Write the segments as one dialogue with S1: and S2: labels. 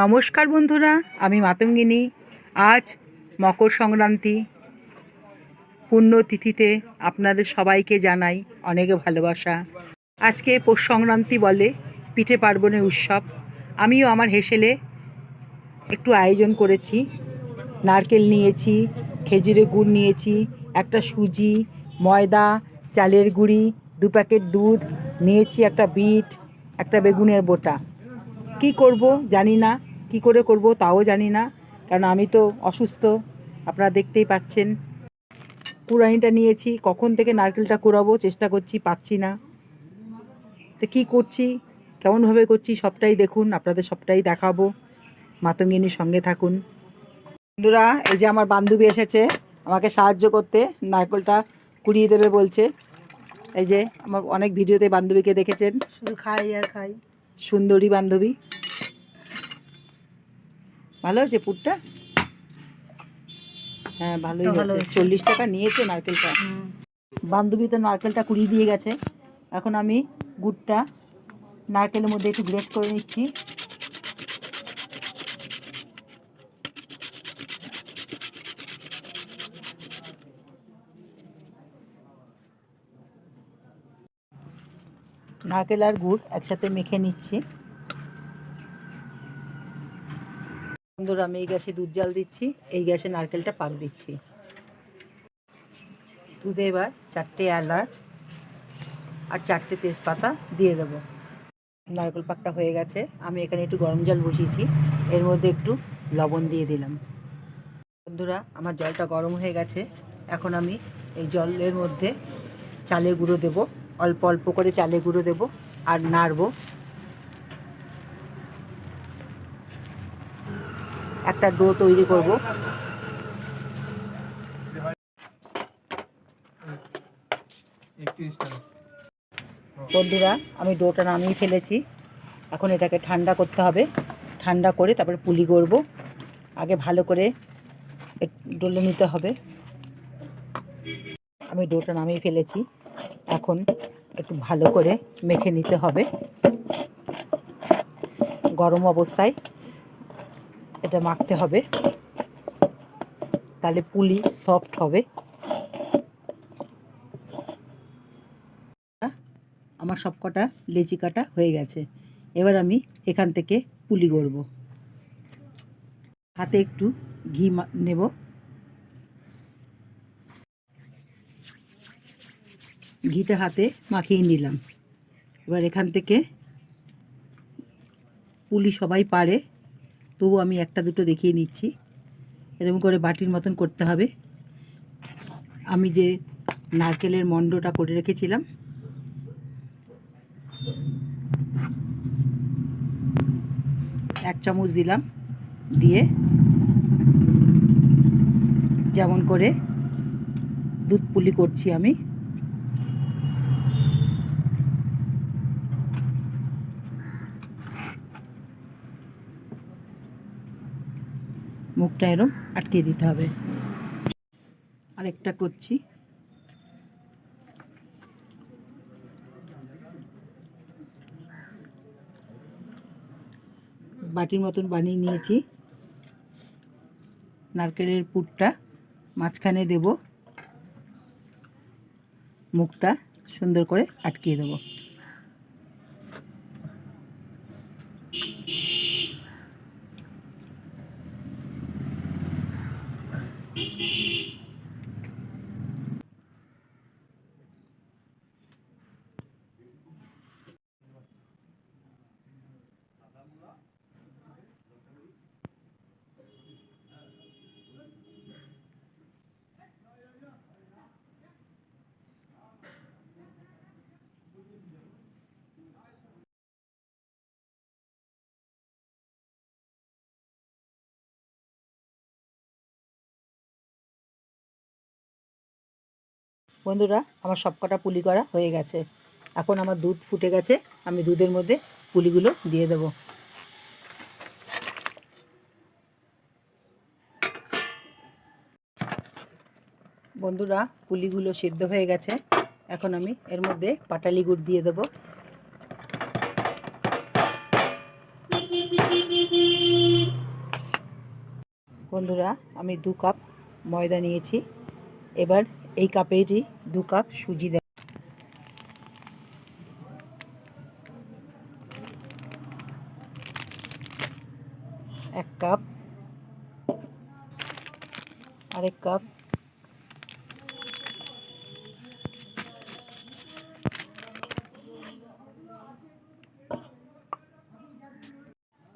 S1: নমস্কার বন্ধুরা, আমি মাতঙ্গিনী। আজ মকর সংক্রান্তি। পুণ্যতিথিতে আপনাদের সবাইকে জানাই অনেক ভালোবাসা। আজকে পৌষ সংক্রান্তি বলে পিঠে পার্বণের উৎসব। আমিও আমার হেসেলে একটু আয়োজন করেছি। নারকেল নিয়েছি, খেজুরের গুড় নিয়েছি, একটা সুজি, ময়দা, চালের গুঁড়ি, দু প্যাকেট দুধ, নিয়েছি একটা বিট, একটা বেগুনের বোটা। কি করব জানি না, কি করে করব তাও জানি না, কারণ আমি তো অসুস্থ, আপনারা দেখতেই পাচ্ছেন। কুড়ানিটা নিয়েছি, কখন থেকে নারকেলটা কুড়াবো চেষ্টা করছি, পাচ্ছি না। তো কী করছি, কেমনভাবে করছি সবটাই দেখুন, আপনাদের সবটাই দেখাবো। মাতঙ্গিনীর সঙ্গে থাকুন। বন্ধুরা, এই যে আমার বান্ধবী এসেছে, আমাকে সাহায্য করতে, নারকেলটা কুড়িয়ে দেবে বলছে। এই যে, আমার অনেক ভিডিওতে বান্ধবীকে দেখেছেন।
S2: শুধু খাই আর খাই।
S1: সুন্দরী বান্ধবী। ভালো হয়েছে পুরটা? হ্যাঁ ভালোই
S2: ভালো
S1: হয়েছে।
S2: হয়েছে।
S1: চল্লিশ টাকা নিয়েছে নারকেলটা। বান্ধবী তো নারকেলটা কুড়িয়ে দিয়ে গেছে। এখন আমি গুড়টা নারকেলের মধ্যে একটু গ্রেট করে নিচ্ছি। নারকেল আর গুড় একসাথে মেখে নিচ্ছি। বন্ধুরা, আমি এই গ্যাসে দুধ জাল দিচ্ছি, এই গ্যাসে নারকেলটা পাক দিচ্ছি। দুধে এবার চারটে এলাচ আর চারটে তেজপাতা দিয়ে দেবো। নারকেল পাকটা হয়ে গেছে, আমি এখানে একটু গরম জল বসিয়েছি, এর মধ্যে একটু লবণ দিয়ে দিলাম। বন্ধুরা, আমার জলটা গরম হয়ে গেছে, এখন আমি এই জলের মধ্যে চালের গুঁড়ো দেব। অল্প অল্প করে চালের গুঁড়ো দেব আর নাড়বো। একটা ডো তৈরি করব। বন্ধুরা, আমি ডোটা নামিয়ে ফেলেছি। এখন এটাকে ঠান্ডা করতে হবে। ঠান্ডা করে তারপরে পুলি করব আগে ভালো করে ডলে নিতে হবে। আমি ডোটা নামিয়ে ফেলেছি। এখন একটু ভালো করে মেখে নিতে হবে। গরম অবস্থায় এটা মাখতে হবে। তাহলে পুলি সফট হবে। আমার সব কটা লেচি কাটা হয়ে গেছে। এবার আমি এখান থেকে পুলি করব হাতে একটু ঘি নেব। ঘিটা হাতে মাখিয়ে নিলাম। এবার এখান থেকে পুলি সবাই পারে তবু আমি একটা দুটো দেখিয়ে নিচ্ছি। এরকম করে বাটির মতন করতে হবে। আমি যে নারকেলের মণ্ডটা করে রেখেছিলাম, এক চামচ দিলাম দিয়ে যেমন করে দুধ পুলি করছি আমি। মুখটা এরম আটকে দিতে হবে। আরেকটা করছি। বাটির মতন বানিয়ে নিয়েছি। নারকেলের পুরটা মাঝখানে দেব। মুখটা সুন্দর করে আটকিয়ে দেবো। বন্ধুরা, আমার সবকটা পুলি করা হয়ে গেছে। এখন আমার দুধ ফুটে গেছে, আমি দুধের মধ্যে পুলিগুলো দিয়ে দেব। বন্ধুরা, পুলিগুলো সিদ্ধ হয়ে গেছে। এখন আমি এর মধ্যে পাটালি গুড় দিয়ে দেবো। বন্ধুরা, আমি দু কাপ ময়দা নিয়েছি। এবার এই কাপেরই দু কাপ সুজি দেব এক কাপ। আরেক কাপ।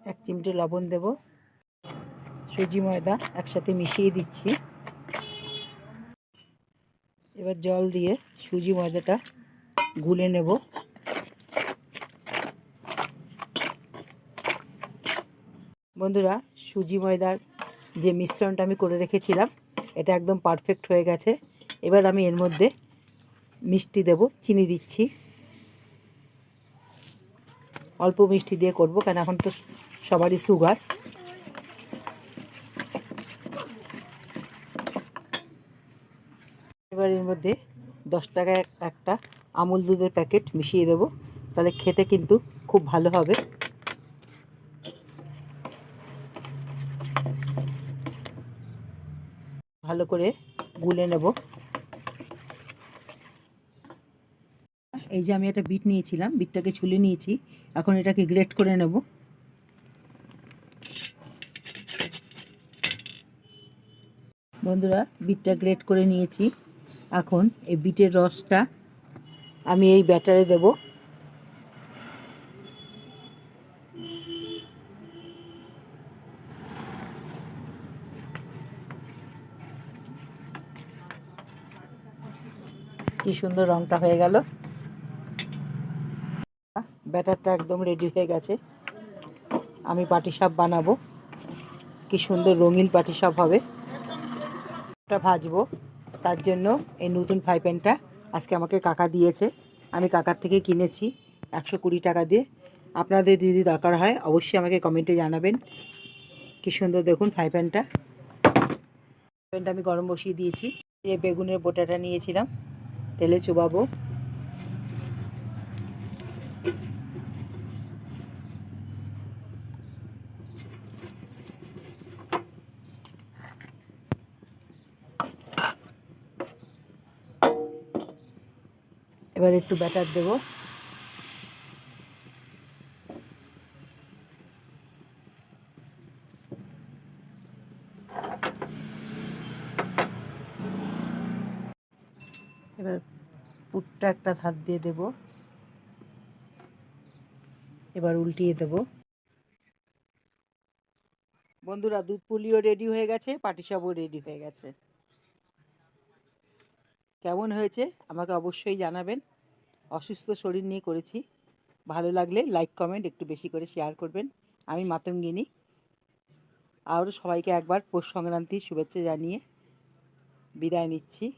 S1: এক চিমটে লবণ দেব। সুজি ময়দা একসাথে মিশিয়ে দিচ্ছি। এবার জল দিয়ে সুজি ময়দাটা গুলে নেব। বন্ধুরা, সুজি ময়দার যে মিশ্রণটা আমি করে রেখেছিলাম, এটা একদম পারফেক্ট হয়ে গেছে। এবার আমি এর মধ্যে মিষ্টি দেব, চিনি দিচ্ছি। অল্প মিষ্টি দিয়ে করব, কেন এখন তো সবারই সুগার এবার এর মধ্যে দশ টাকায় একটা আমুল দুধের প্যাকেট মিশিয়ে দেব। তাহলে খেতে কিন্তু খুব ভালো হবে। ভালো করে গুলে নেব। এই যে আমি একটা বিট নিয়েছিলাম, বিটটাকে ছুলে নিয়েছি। এখন এটাকে গ্রেট করে নেব। বন্ধুরা, বিটটা গ্রেট করে নিয়েছি। এখন এই বিটের রসটা আমি এই ব্যাটারে দেব। কি সুন্দর রংটা হয়ে গেল। ব্যাটারটা একদম রেডি হয়ে গেছে। আমি পাটিসাপ বানাবো। কি সুন্দর রঙিন পাটিসাপ হবে। ভাজবো। তার জন্য এই নতুন ফ্রাই প্যানটা আজকে আমাকে কাকা দিয়েছে। আমি কাকার থেকে কিনেছি একশো কুড়ি টাকা দিয়ে। আপনাদের যদি দরকার হয় অবশ্যই আমাকে কমেন্টে জানাবেন। কি সুন্দর দেখুন ফ্রাই প্যানটা। প্যানটা আমি গরম বসিয়ে দিয়েছি। দিয়ে বেগুনের বোটাটা নিয়েছিলাম। তেলে চুবাবো। এবার একটু ব্যাটার দেব। এবার পুটটা একটা ধার দিয়ে দেব। এবার উল্টিয়ে দেব। বন্ধুরা, দুধ পুলিও রেডি হয়ে গেছে পাটিসাপও রেডি হয়ে গেছে। কেমন হয়েছে আমাকে অবশ্যই জানাবেন। অসুস্থ শরীর নিয়ে করেছি। ভালো লাগলে লাইক কমেন্ট একটু বেশি করে শেয়ার করবেন। আমি মাতঙ্গিনী। আরও সবাইকে একবার পৌষ সংক্রান্তির শুভেচ্ছা জানিয়ে বিদায় নিচ্ছি।